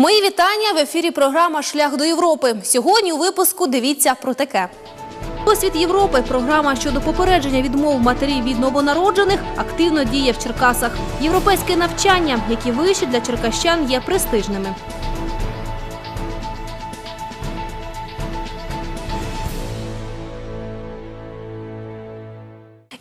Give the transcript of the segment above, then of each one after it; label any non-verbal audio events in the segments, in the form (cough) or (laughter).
Мої вітання в ефірі. Програма Шлях до Європи. Сьогодні у випуску дивіться про таке. Освіт Європи. Програма щодо попередження відмов матерів від новонароджених активно діє в Черкасах. Європейське навчання, які виші для черкащан є престижними.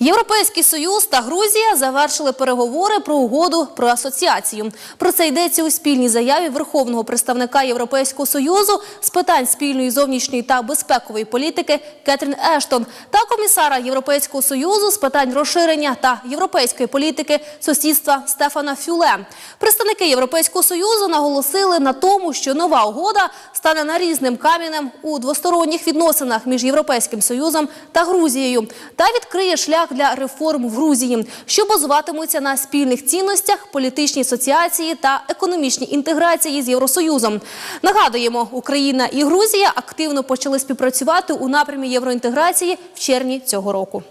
Європейський союз та Грузія завершили переговори про угоду про асоціацію. Про це йдеться у спільній заяві верховного представника Європейського союзу з питань спільної зовнішньої та безпекової політики Кетрін Ештон та комісара Європейського союзу з питань розширення та європейської політики сусідства Стефана Фюле. Представники Європейського союзу наголосили на тому, що нова угода стане нарізним камінем у двосторонніх відносинах між Європейським союзом та Грузією та відкриє шлях для реформ в Грузії, що базуватимуться на спільних цінностях, політичній асоціації та економічній інтеграції з Євросоюзом. Нагадуємо, Україна і Грузія активно почали співпрацювати у напрямі євроінтеграції в червні цього року.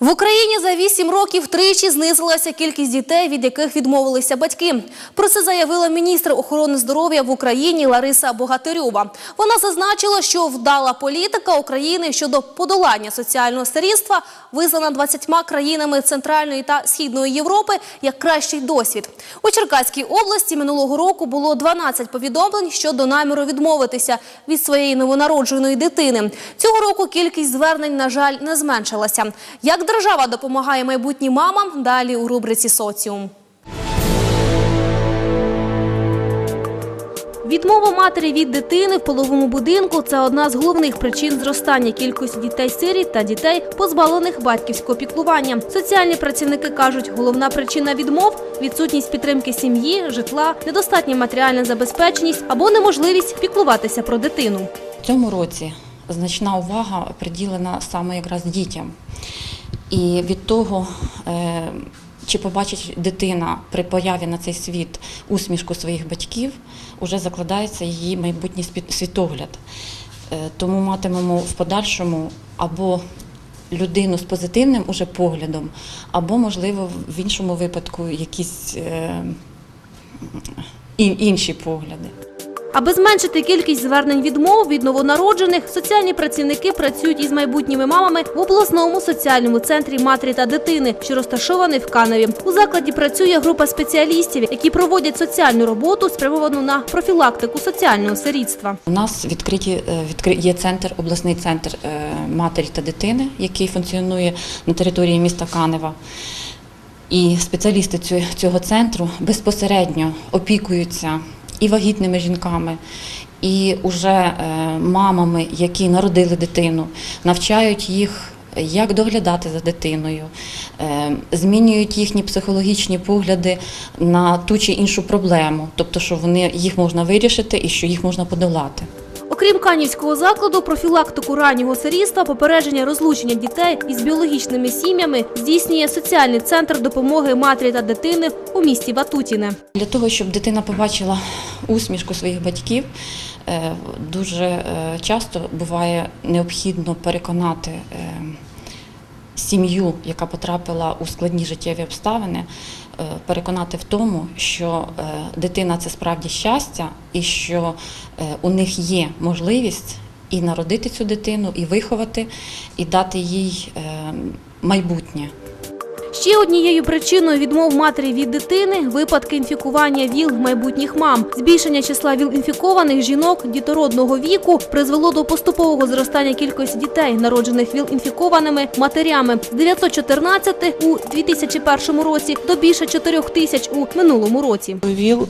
В Україні за 8 років тричі знизилася кількість дітей, від яких відмовилися батьки. Про це заявила міністр охорони здоров'я в Україні Лариса Богатирьова. Вона зазначила, що вдала політика України щодо подолання соціального старінства визнана 20 країнами Центральної та Східної Європи як кращий досвід. У Черкаській області минулого року було 12 повідомлень щодо наміру відмовитися від своєї новонародженої дитини. Цього року кількість звернень, на жаль, не зменшилася. Як держава допомагає майбутнім мамам? Далі у рубриці Соціум. Відмова матері від дитини в половому будинку це одна з головних причин зростання кількості дітей-сиріт та дітей, позбавлених батьківського піклування. Соціальні працівники кажуть, головна причина відмов відсутність підтримки сім'ї, житла, недостатня матеріальна забезпеченість або неможливість піклуватися про дитину. В цьому році значна увага приділена саме якраз дітям. І від того, е, чи побачить дитина при появі на цей світ усмішку своїх батьків, вже закладається її майбутній світогляд. Е, Тому матимемо в подальшому або людину з позитивним уже поглядом, або, можливо, в іншому випадку якісь е, інші погляди. Аби зменшити кількість звернень відмов від новонароджених, соціальні працівники працюють із майбутніми мамами в обласному соціальному центрі матері та дитини, що розташований в Каневі. У закладі працює група спеціалістів, які проводять соціальну роботу, спрямовану на профілактику соціального сирітства. У нас відкриті е, є центр, обласний центр е, матері та дитини, який функціонує на території міста Канева. І спеціалісти цього центру безпосередньо опікуються і вагітними жінками, і уже е, мамами, які народили дитину, навчають їх. Як доглядати за дитиною, е, змінюють їхні психологічні погляди на ту чи іншу проблему, тобто, що вони їх можна вирішити і що їх можна подолати. Окрім канівського закладу, профілактику раннього сирітства, попередження розлучення дітей із біологічними сім'ями здійснює соціальний центр допомоги матері та дитини у місті Ватутіне. Для того, щоб дитина побачила усмішку своїх батьків, е, дуже е, часто буває необхідно переконати е, сім'ю, яка потрапила у складні життєві обставини, переконати в тому, що е, дитина це справді щастя, і що е, у них є можливість і народити цю дитину, і виховати, і дати їй е, майбутнє. Ще однією причиною відмов матері від дитини випадки інфікування ВІЛ майбутніх мам. Збільшення числа ВІЛ-інфікованих жінок дітородного віку призвело до поступового зростання кількості дітей, народжених ВІЛ-інфікованими матерями з 914 у 2001 році до більше 4 тисяч у минулому році. ВІЛ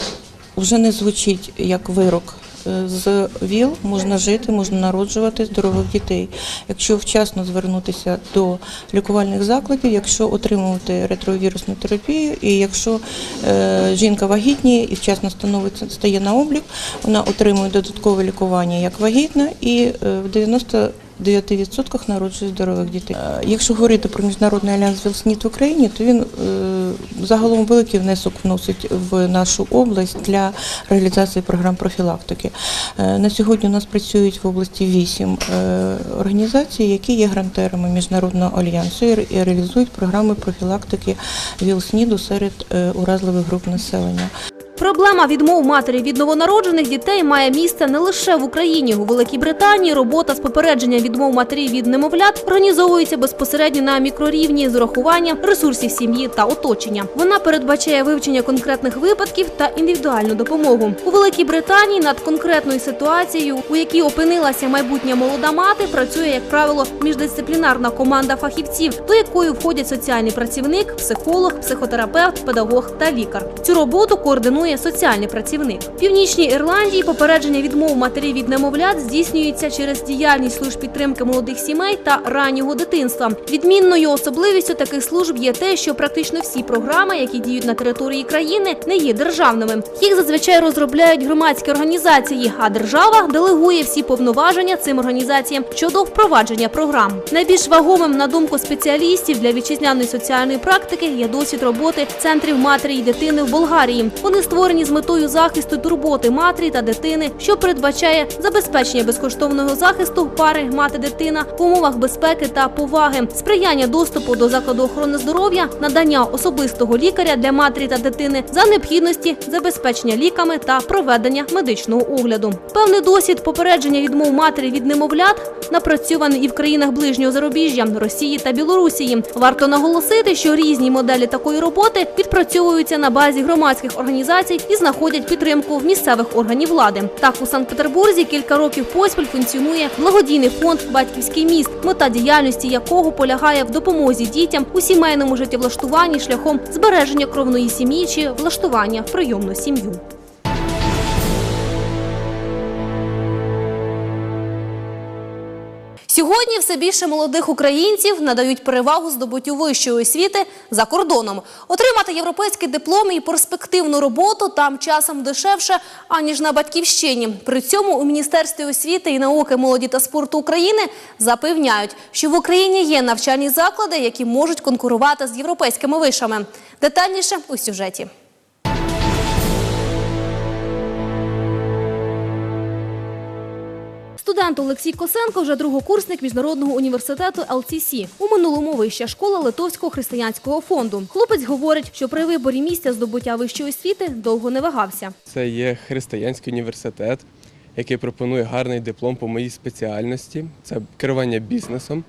вже не звучить як вирок. Е, З ВІЛ можна жити, можна народжувати здорових дітей. Якщо вчасно звернутися до лікувальних закладів, якщо отримувати ретровірусну терапію, і якщо е, жінка вагітніє і вчасно становиться стає на облік, вона отримує додаткове лікування як вагітна і е, в 90 9% народжує здорових дітей. Е, Якщо говорити про міжнародний альянс ВІЛ-СНІД в Україні, то він е, загалом великий внесок вносить в нашу область для реалізації програм профілактики. Е, На сьогодні у нас працюють в області вісім е, організацій, які є грантерами міжнародного альянсу і реалізують програми профілактики ВІЛ-СНІДу серед уразливих груп населення. Проблема відмов матері від новонароджених дітей має місце не лише в Україні. У Великій Британії робота з попередження відмов матерів від немовлят організовується безпосередньо на мікрорівні з урахуванням ресурсів сім'ї та оточення. Вона передбачає вивчення конкретних випадків та індивідуальну допомогу. У Великій Британії над конкретною ситуацією, у якій опинилася майбутня молода мати, працює як правило міждисциплінарна команда фахівців, до якої входять соціальний працівник, психолог, психотерапевт, педагог та лікар. Цю роботу координує соціальний працівник. В Північній Ірландії попередження відмов матерів від немовлят здійснюється через діяльність служб підтримки молодих сімей та раннього дитинства. Відмінною особливістю таких служб є те, що практично всі програми, які діють на території країни, не є державними. Їх зазвичай розробляють громадські організації, а держава делегує всі повноваження цим організаціям щодо впровадження програм. Найбільш вагомим на думку спеціалістів для вітчизняної соціальної практики є досвід роботи центрів матері і дитини в Болгарії. Вони створені з метою захисту турботи матері та дитини, що передбачає забезпечення безкоштовного захисту пари мати-дитина в умовах безпеки та поваги, сприяння доступу до закладу охорони здоров'я, надання особистого лікаря для матері та дитини за необхідності забезпечення ліками та проведення медичного огляду. Певний досвід попередження відмов матері від немовлят напрацьований і в країнах ближнього зарубіжжя Росії та Білорусії. Варто наголосити, що різні моделі такої роботи відпрацьовуються на базі громадських організацій і знаходять підтримку в місцевих органів влади. Так у Санкт-Петербурзі кілька років поспіль функціонує благодійний фонд Батьківський міст, мета діяльності якого полягає в допомозі дітям у сімейному життєвлаштуванні шляхом збереження кровної сім'ї чи влаштування в прийомну сім'ю. Сьогодні все більше молодих українців надають перевагу здобуттю вищої освіти за кордоном. Отримати європейський диплом і перспективну роботу там часом дешевше, аніж на батьківщині. При цьому у Міністерстві освіти і науки, молоді та спорту України запевняють, що в Україні є навчальні заклади, які можуть конкурувати з європейськими вишами. Детальніше у сюжеті. Студент Олексій Косенко вже другокурсник міжнародного університету LCC. У минулому вища школа Литовського християнського фонду. Хлопець говорить, що при виборі місця здобуття вищої освіти довго не вагався. Це є християнський університет, який пропонує гарний диплом по моїй спеціальності. Це керування бізнесом.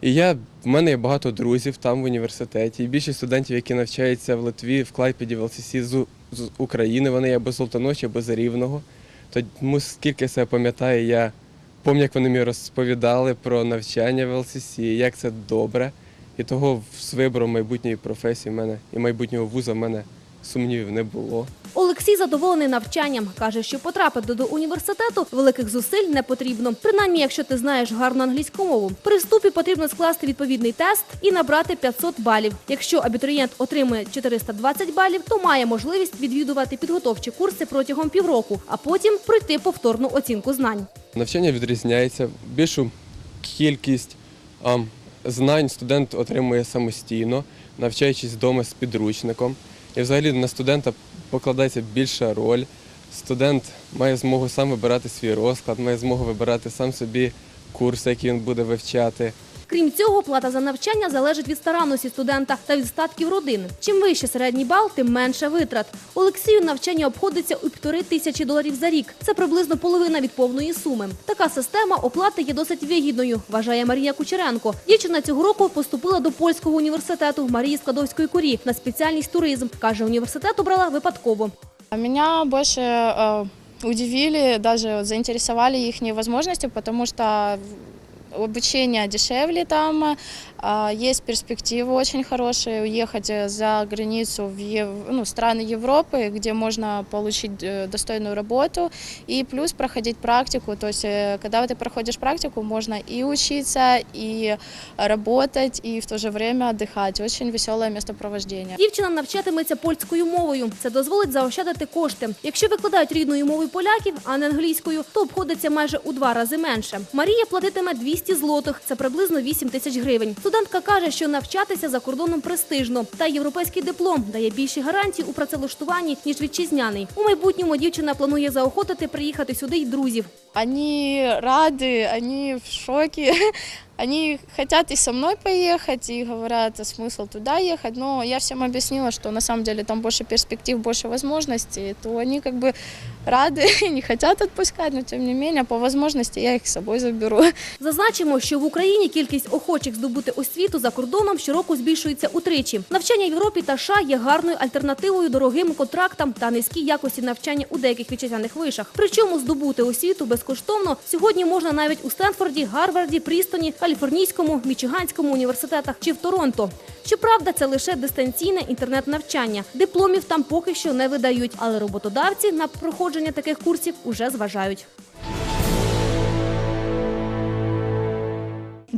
І я, в мене є багато друзів там в університеті. І більшість студентів, які навчаються в Литві, в Клайпеді, в ЛСС з, з України, вони є або з Золотоноші, або з Рівного. Тому скільки себе пам'ятаю, я пам'ятаю, як вони мені розповідали про навчання в ЛСС, як це добре. І того з вибором майбутньої професії в мене і майбутнього вуза в мене сумнівів не було. Олексій задоволений навчанням. Каже, що потрапити до університету великих зусиль не потрібно. Принаймні, якщо ти знаєш гарну англійську мову. При вступі потрібно скласти відповідний тест і набрати 500 балів. Якщо абітурієнт отримує 420 балів, то має можливість відвідувати підготовчі курси протягом півроку, а потім пройти повторну оцінку знань. Навчання відрізняється. Більшу кількість ам, знань студент отримує самостійно, навчаючись вдома з підручником. І взагалі на студента покладається більша роль. Студент має змогу сам вибирати свій розклад, має змогу вибирати сам собі курси, які він буде вивчати. Крім цього, плата за навчання залежить від старанності студента та від статків родини. Чим вище середній бал, тим менше витрат. Олексію навчання обходиться у півтори тисячі доларів за рік. Це приблизно половина від повної суми. Така система оплати є досить вигідною, вважає Марія Кучеренко. Дівчина цього року поступила до польського університету Марії Складовської курі на спеціальність туризм. каже, університет обрала випадково. Меня больше э, удивили, даже заинтересовали их возможности, потому что обучение дешевле там, есть перспективы очень хорошие уехать э, за границу в Ев- ну, страны Европы, где можно получить э, достойную работу и плюс проходить практику. То есть, э, когда ты проходишь практику, можно и учиться, и работать, и в то же время отдыхать. Очень веселое местопровождение. Дівчина навчатиметься польською мовою. Це дозволить заощадити кошти. Якщо викладають рідною мовою поляків, а не англійською, то обходиться майже у два рази менше. Марія платитиме 200 злотих, це приблизно 8 тисяч гривень. Студентка каже, що навчатися за кордоном престижно, та європейський диплом дає більші гарантії у працевлаштуванні, ніж вітчизняний. У майбутньому дівчина планує заохотити приїхати сюди й друзів. Вони раді, вони в шоке. (laughs) Они хотят и со мной поехать, и говорят, а смысл туда ехать. Но я всем объяснила, что на самом деле там больше перспектив, больше возможностей. То они как бы рады, (laughs) не хотят отпускать, но тем не менее, по возможности я их с собой заберу. Зазначимо, що в Україні кількість охочих здобути освіту за кордоном щороку збільшується утричі. Навчання в Європі та США є гарною альтернативою дорогим контрактам та низькій якості навчання у деяких вітчизняних вишах. Причому здобути освіту безкоштовно сьогодні можна навіть у Стенфорді, Гарварді, Прістоні, Каліфорнійському, Мічиганському університетах чи в Торонто. Щоправда, це лише дистанційне інтернет-навчання. Дипломів там поки що не видають, але роботодавці на проходження таких курсів уже зважають.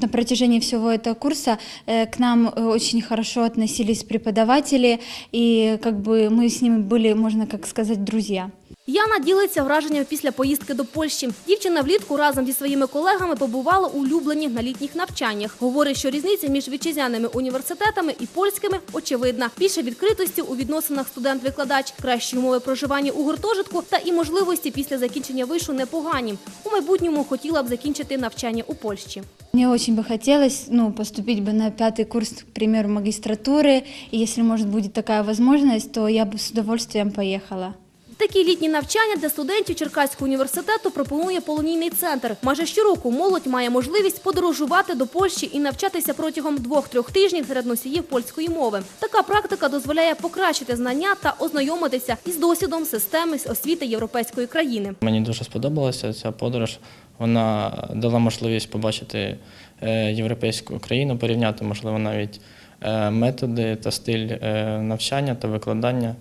На протяжении всего этого курса э, к нам э, очень хорошо относились преподаватели, и как бы мы с ними были, можно как сказать, друзья. Яна ділиться враженнями після поїздки до Польщі. Дівчина влітку разом зі своїми колегами побувала у Люблені на літніх навчаннях. Говорить, що різниця між вітчизняними університетами і польськими очевидна. Більше відкритості у відносинах студент-викладач, кращі умови проживання у гуртожитку та і можливості після закінчення вишу непогані. У майбутньому хотіла б закінчити навчання у Польщі. Мне очень бы хотелось ну, поступить бы на пятый курс, к примеру, магистратуры, и если, может, будет такая возможность, то я бы с удовольствием поехала. Такі літні навчання для студентів Черкаського університету пропонує полонійний центр. Майже щороку молодь має можливість подорожувати до Польщі і навчатися протягом двох-трьох тижнів серед носіїв польської мови. Така практика дозволяє покращити знання та ознайомитися із досвідом системи освіти європейської країни. Мені дуже сподобалася ця подорож. Вона дала можливість побачити е, європейську країну, порівняти, можливо, навіть е, методи та стиль е, навчання та викладання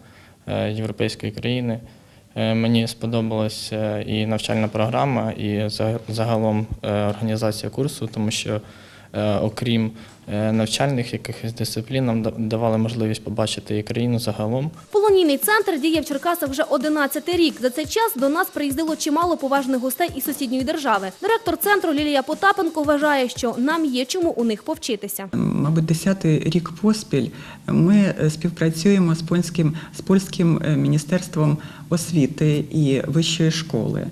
європейської країни. Е, Мені сподобалася і навчальна програма, і за- загалом е, організація курсу, тому що е, окрім е, навчальних якихось дисциплін, нам да- давали можливість побачити і країну загалом. Полонійний центр діє в Черкасах вже 11 рік. За цей час до нас приїздило чимало поважних гостей із сусідньої держави. Директор центру Лілія Потапенко вважає, що нам є чому у них повчитися. Мабуть, десятий рік поспіль ми е, співпрацюємо з польським, з польським е, міністерством освіти і вищої школи.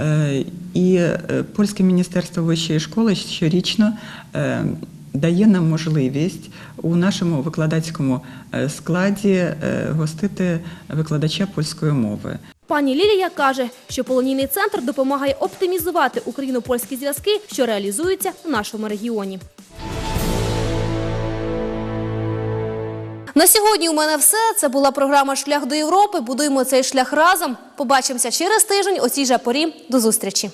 Е, І е, польське міністерство вищої школи щорічно е, дає нам можливість у нашому викладацькому е, складі е, гостити викладача польської мови. Пані Лілія каже, що полонійний центр допомагає оптимізувати україно-польські зв'язки, що реалізуються в нашому регіоні. На сьогодні у мене все. Це була програма Шлях до Європи. Будуємо цей шлях разом. Побачимося через тиждень о цій же порі. До зустрічі.